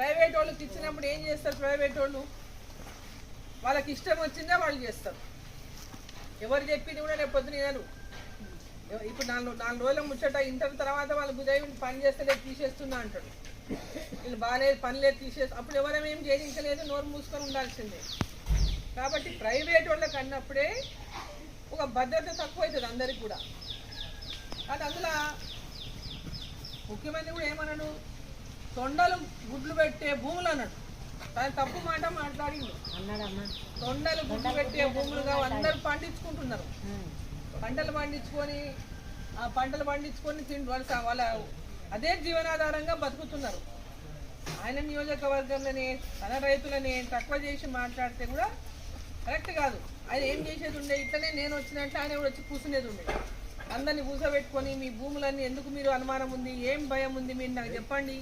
Private వాళ్ళకి ఇచ్చినప్పుడు ఏం చేస్తారు ప్రైవేట్ వాళ్ళు? వాళ్ళకి ఇష్టం వచ్చిందే వాళ్ళు చేస్తారు. ఎవరు చెప్పింది కూడా రేపు పొద్దున వినరు. ఇప్పుడు నాలుగు నాలుగు రోజుల ముచ్చట ఇంటర్ తర్వాత వాళ్ళు ఉదయం పని చేస్తే రేపు తీసేస్తున్నా అంటాడు వీళ్ళు బాగాలేదు పని లేదు తీసేసి అప్పుడు ఎవరేమేం చేయించలేదు నోరు మూసుకొని ఉండాల్సిందే. కాబట్టి ప్రైవేట్ వాళ్ళకి అన్నప్పుడే ఒక భద్రత తక్కువ అవుతుంది అందరికి కూడా. కానీ అందులో ముఖ్యమంత్రి కూడా ఏమన్నాడు తొండలు గుడ్లు పెట్టే భూములు అన్నాడు. కానీ తప్పు మాట అన్నాడమ్మా. తొండలు గుడ్లు పెట్టే భూములుగా అందరూ పండించుకుంటున్నారు. పంటలు పండించుకొని ఆ పంటలు పండించుకొని తిండి వాళ్ళ అదే జీవనాధారంగా బతుకుతున్నారు. ఆయన నియోజకవర్గంలోనే తన రైతులని తక్కువ చేసి మాట్లాడితే కూడా కరెక్ట్ కాదు. ఆయన ఏం చేసేది ఉండే? ఇట్లనే నేను వచ్చినట్టు ఆయన కూడా వచ్చి కూర్చునేది ఉండే. అందరిని కూర్చోబెట్టుకొని మీ భూములన్నీ ఎందుకు మీరు అనుమానం ఉంది? ఏం భయం ఉంది? మీరు నాకు చెప్పండి.